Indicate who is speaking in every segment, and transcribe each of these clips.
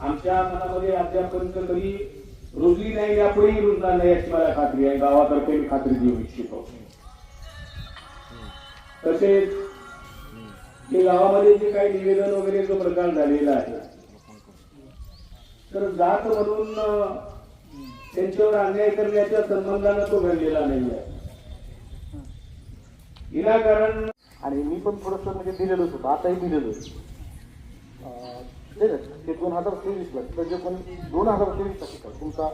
Speaker 1: आमच्या मनामध्ये अद्यापर्यंत कधी रुजली नाही यापुढेही रुजणार नाही याची मला खात्री आहे. गावातर्फे मी खात्री देऊ इच्छितो. तसेच हे गावामध्ये जे काही निवेदन वगैरे जो प्रकार झालेला आहे तर जात म्हणून त्यांच्यावर अन्याय करण्याच्या संबंधानं तो घडलेला नाही आहे विनाकारण
Speaker 2: आणि मी पण थोडस म्हणजे दिलेलोच होतो आताही दिलेलो ते ते दोन हजार तेवीसला तर जे पण दोन हजार तेवीसला शिकाल तुमचा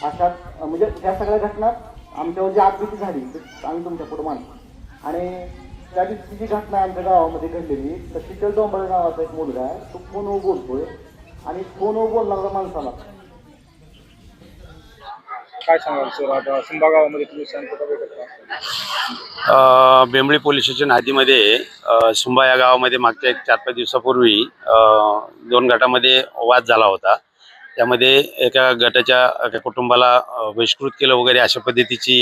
Speaker 2: अशा म्हणजे ह्या सगळ्या घटना आमच्यावर जी आकृती झाली आम्ही तुमच्यापुढे मानतो आणि त्या दिवशी जी घटना आमच्या गावामध्ये घडलेली तर शीतल डोंबळे नावाचा एक मुलगा आहे तो फोनवर बोलतोय. आणि फोनवर बोलणारा माणसाला
Speaker 3: काय सांगाल सर? आता सिंबागावामध्ये तुम्ही शांतता भेटत का?
Speaker 4: अ, बेंबळी पोलीस स्टेशन हद्दीमध्ये अ, सुंबा या गावामध्ये मागच्या एक चार पाच दिवसापूर्वी अ, दोन गटामध्ये वाद झाला होता. त्यामध्ये एका गटाच्या एका कुटुंबाला अ, बहिष्कृत केलं वगैरे अशा पद्धतीची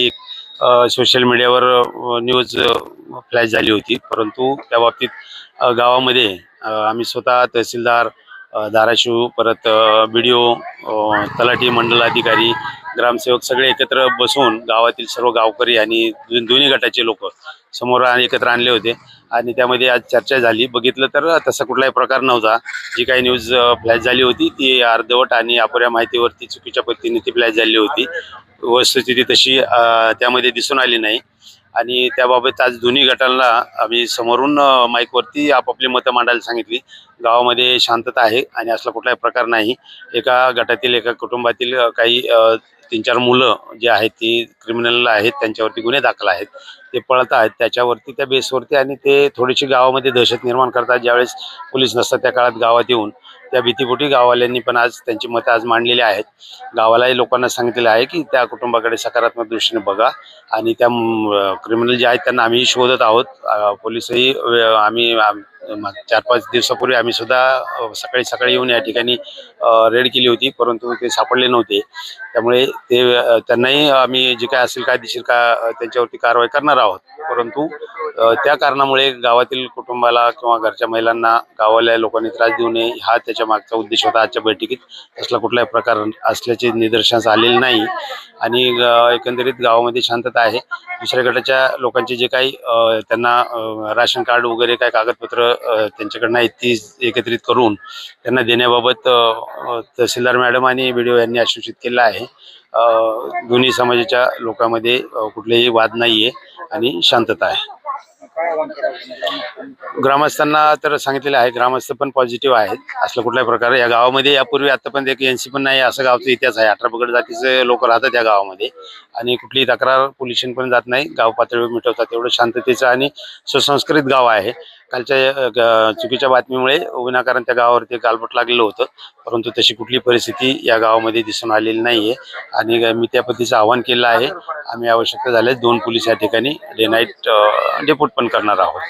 Speaker 4: अ, सोशल मीडियावर अ, न्यूज अ, फ्लॅश झाली होती. परंतु त्या बाबतीत अ, गावामध्ये अ, आम्ही स्वतः तहसीलदार धाराशिव परत बी डी ओ तलाठी मंडलाधिकारी ग्रामसेवक सगळे एकत्र बसून गावातील सर्व गावकरी आणि दोन्ही गटाचे लोक समोर एकत्र आणले होते. आणि त्यामध्ये आज चर्चा झाली. बघितलं तर तसा कुठलाही प्रकार नव्हता. जी काही न्यूज फ्लॅश झाली होती ती अर्धवट आणि अपुऱ्या माहितीवरती चुकीच्या पद्धतीने ती फ्लॅश झाली होती. वस्तुस्थिती तशी त्यामध्ये दिसून आली नाही. आणि त्याबाबत आज दोन्ही गटांना आम्ही समोरून माईकवरती आपापली मतं मांडायला सांगितली. गावामध्ये शांतता आहे आणि असला कुठलाही प्रकार नाही. एका गटातील एका कुटुंबातील काही तीन चार मुलं जे आहेत ती क्रिमिनल आहेत त्यांच्यावरती गुन्हे दाखल आहेत. ते पळत आहेत. त्याच्यावरती त्या बेसवरती आणि ते थोडीशी गावामध्ये दहशत निर्माण करतात. ज्यावेळेस पोलीस नसतात त्या काळात गावात येऊन त्या भीतीपोटी गाववाल्यांनी पण आज त्यांची मतं आज मांडलेली आहेत. गावालाही लोकांना सांगितलेलं आहे की त्या कुटुंबाकडे सकारात्मक दृष्टीने बघा आणि त्या क्रिमिनल जे आहेत त्यांना आम्ही शोधत आहोत. पोलीसही आम्ही चार पाच दिवसापूर्वी आम्ही सुद्धा सकाळी सकाळी येऊन या ठिकाणी रेड केली होती परंतु ते सापडले नव्हते. त्यामुळे ते त्यांनाही आम्ही जे काय असेल कायदेशीर का त्यांच्यावरती कारवाई करणार आहोत. परंतु त्या कारणामुळे गावातील कुटुंबाला किंवा घरच्या महिलांना गावाल्या लोकांनी त्रास देऊ नये हा त्याच्या मागचा उद्देश होता आजच्या बैठकीत. असला कुठलाही प्रकार असल्याचे निदर्शनास आलेले नाही. आणि एकंदरीत गावामध्ये शांतता आहे. दुसऱ्या गटाच्या लोकांचे जे काही त्यांना राशन कार्ड वगैरे काय कागदपत्र त्यांच्याकडनं आहेत ती एकत्रित करून त्यांना देण्याबाबत तहसीलदार मॅडम आणि बी यांनी आश्वासित केलं आहे. दोन्ही समाजाच्या लोकांमध्ये कुठलेही वाद नाही आहे आणि शांतता आहे. ग्रामस्थांना तर सांगितलेलं आहे ग्रामस्थ पण पॉझिटिव्ह आहेत. असलं कुठल्याही प्रकारे या गावामध्ये यापूर्वी आतापर्यंत एक एनसी पण नाही असं गावचा इतिहास आहे. अठरा पगड जातीचे लोक राहतात या गावामध्ये. आणि कुठलीही तक्रार पोलिशन पण जात नाही. गाव पातळीवर मिटवतात. एवढं शांततेचं आणि सुसंस्कृत गाव आहे. कालच्या चुकीच्या बातमीमुळे विनाकारण त्या गावावरती गालबोट लागलेलं होतं. परंतु तशी कुठली परिस्थिती या गावामध्ये दिसून आलेली नाहीये. आणि मी त्या पद्धतीचं आवाहन केलं आहे. आम्ही आवश्यकता झाल्यास दोन पोलीस या ठिकाणी डे नाईट डेपोट पण करणार आहोत.